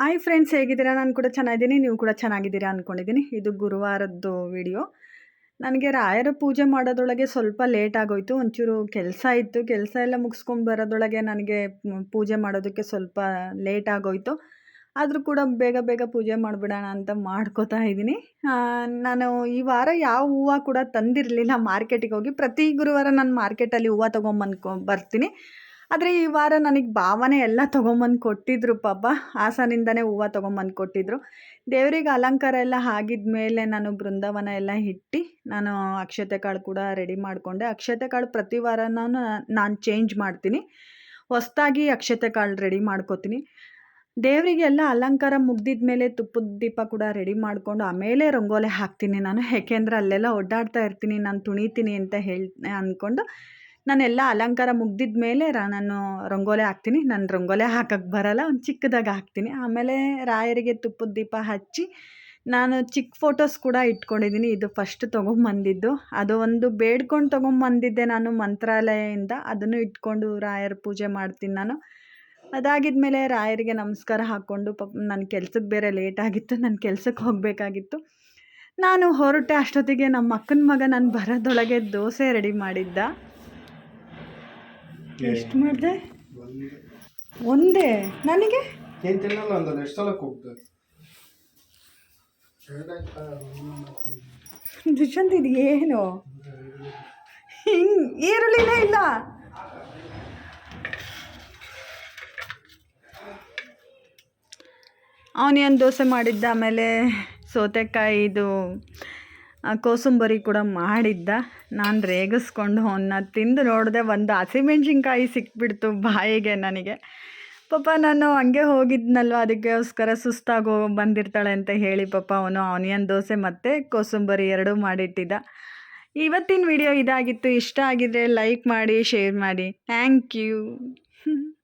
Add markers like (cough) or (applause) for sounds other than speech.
Hi friends ಹೇಗಿದ್ದೀರಾ? ನಾನು ಕೂಡ ಚೆನ್ನಾಗಿದ್ದೀನಿ. ನೀವು ಕೂಡ ಚೆನ್ನಾಗಿದ್ದೀರಾ ಅಂದ್ಕೊಂಡಿದ್ದೀನಿ ಇದು ಗುರುವಾರದ್ದು ವಿಡಿಯೋ ನನಗೆ ರಾಯರ ಪೂಜೆ ಮಾಡೋದ್ರೊಳಗೆ ಸ್ವಲ್ಪ ಲೇಟ್ ಆಗೋಯ್ತು. ಒಂಚೂರು ಕೆಲಸ ಇತ್ತು. ಕೆಲಸ ಎಲ್ಲ ಮುಗಿಸ್ಕೊಂಡು ಬರೋದ್ರೊಳಗೆ ನನಗೆ ಪೂಜೆ ಮಾಡೋದಕ್ಕೆ ಸ್ವಲ್ಪ ಲೇಟ್ ಆಗೋಯ್ತು. ಆದರೂ ಕೂಡ ಬೇಗ ಬೇಗ ಪೂಜೆ ಮಾಡಿಬಿಡೋಣ ಅಂತ ಮಾಡ್ಕೋತಾ ಇದ್ದೀನಿ. ನಾನು ಈ ವಾರ ಯಾವ ಹೂವು ಕೂಡ ತಂದಿರಲಿಲ್ಲ. ಮಾರ್ಕೆಟಿಗೆ ಹೋಗಿ ಪ್ರತಿ ಗುರುವಾರ ನಾನು ಮಾರ್ಕೆಟಲ್ಲಿ ಹೂವು ತೊಗೊಂಬಂದ್ಕೊ, ಬರ್ತೀನಿ. ಆದರೆ ಈ ವಾರ ನನಗೆ ಭಾವನೆ ಎಲ್ಲ ತೊಗೊಂಬಂದು ಕೊಟ್ಟಿದ್ರು ಪಾಪ. ಹಾಸನಿಂದನೇ ಹೂವು ತೊಗೊಂಬಂದು ಕೊಟ್ಟಿದ್ರು. ದೇವರಿಗೆ ಅಲಂಕಾರ ಎಲ್ಲ ಆಗಿದ ಮೇಲೆ ನಾನು ಬೃಂದಾವನ ಎಲ್ಲ ಇಟ್ಟು ನಾನು ಅಕ್ಷತೆ ಕಾಳು ಕೂಡ ರೆಡಿ ಮಾಡಿಕೊಂಡೆ. ಅಕ್ಷತೆ ಕಾಳು ಪ್ರತಿ ವಾರನೂ ನಾನು ಚೇಂಜ್ ಮಾಡ್ತೀನಿ. ಹೊಸ್ದಾಗಿ ಅಕ್ಷತೆ ಕಾಳು ರೆಡಿ ಮಾಡ್ಕೋತೀನಿ. ದೇವರಿಗೆಲ್ಲ ಅಲಂಕಾರ ಮುಗ್ದಿದ ಮೇಲೆ ತುಪ್ಪದ ದೀಪ ಕೂಡ ರೆಡಿ ಮಾಡಿಕೊಂಡು ಆಮೇಲೆ ರಂಗೋಲೆ ಹಾಕ್ತೀನಿ ನಾನು. ಯಾಕೆಂದರೆ ಅಲ್ಲೆಲ್ಲ ಒಡ್ಡಾಡ್ತಾ ಇರ್ತೀನಿ, ನಾನು ತುಣಿತೀನಿ ಅಂತ ಹೇಳಿ ಅಂದ್ಕೊಂಡು ನಾನೆಲ್ಲ ಅಲಂಕಾರ ಮುಗ್ದಿದ ಮೇಲೆ ನಾನು ರಂಗೋಲೆ ಹಾಕ್ತೀನಿ. ನಾನು ರಂಗೋಲೆ ಹಾಕಕ್ಕೆ ಬರಲ್ಲ, ಒಂದು ಚಿಕ್ಕದಾಗಿ ಹಾಕ್ತೀನಿ. ಆಮೇಲೆ ರಾಯರಿಗೆ ತುಪ್ಪದ ದೀಪ ಹಚ್ಚಿ, ನಾನು ಚಿಕ್ಕ ಫೋಟೋಸ್ ಕೂಡ ಇಟ್ಕೊಂಡಿದ್ದೀನಿ ಇದು ಫಸ್ಟ್ ತೊಗೊಂಬಂದಿದ್ದು. ಅದು ಒಂದು ಬೇಡ್ಕೊಂಡು ತೊಗೊಂಬಂದಿದ್ದೆ ನಾನು ಮಂತ್ರಾಲಯದಿಂದ. ಅದನ್ನು ಇಟ್ಕೊಂಡು ರಾಯರ ಪೂಜೆ ಮಾಡ್ತೀನಿ ನಾನು. ಅದಾಗಿದ ಮೇಲೆ ರಾಯರಿಗೆ ನಮಸ್ಕಾರ ಹಾಕ್ಕೊಂಡು, ಪಾಪ ನನ್ನ ಕೆಲ್ಸಕ್ಕೆ ಬೇರೆ ಲೇಟ್ ಆಗಿತ್ತು. ನನ್ನ ಕೆಲ್ಸಕ್ಕೆ ಹೋಗಬೇಕಾಗಿತ್ತು. ನಾನು ಹೊರಟೆ ಅಷ್ಟೊತ್ತಿಗೆ ನಮ್ಮ ಅಕ್ಕನ ಮಗ ನಾನು ಬರೋದೊಳಗೆ ದೋಸೆ ರೆಡಿ ಮಾಡಿದ್ದ. ಎಷ್ಟು ಮಾಡಿದೆ? ಒಂದೇ? ನನಗೆ? ಏನು ತಿನ್ನಲ್ಲ ಎಷ್ಟು ಸಲ ದುಷ್ಯಂತ್ ಇದು ಏನು? ಹಿಂಗ್ ಈರುಳ್ಳಿನೇ ಇಲ್ಲ. ಆನಿಯನ್ ದೋಸೆ ಮಾಡಿದ್ದ ಆಮೇಲೆ ಸೌತೆಕಾಯಿ ಇದು ಆ, ಕೋಸಂಬರಿ ಕೂಡ ಮಾಡಿದ್ದ. ನಾನು ರೇಗಿಸ್ಕೊಂಡು ಅವನ್ನ ತಿಂದು ನೋಡಿದೆ ಒಂದು ಹಸಿಮೆಣ್ಸಿನ್ಕಾಯಿ ಸಿಕ್ಬಿಡ್ತು ಬಾಯಿಗೆ ನನಗೆ. ಪಾಪ ನಾನು ಹಂಗೆ ಹೋಗಿದ್ನಲ್ವ, ಅದಕ್ಕೋಸ್ಕರ ಸುಸ್ತಾಗೋ ಬಂದಿರ್ತಾಳೆ ಅಂತ ಹೇಳಿ ಪಾಪ ಅವನು ಆನಿಯನ್ ದೋಸೆ ಮತ್ತು ಕೋಸಂಬರಿ ಎರಡೂ ಮಾಡಿಟ್ಟಿದ್ದ. ಇವತ್ತಿನ ವಿಡಿಯೋ ಇದಾಗಿತ್ತು. ಇಷ್ಟ ಆಗಿದ್ರೆ ಲೈಕ್ ಮಾಡಿ ಶೇರ್ ಮಾಡಿ. Thank you (laughs)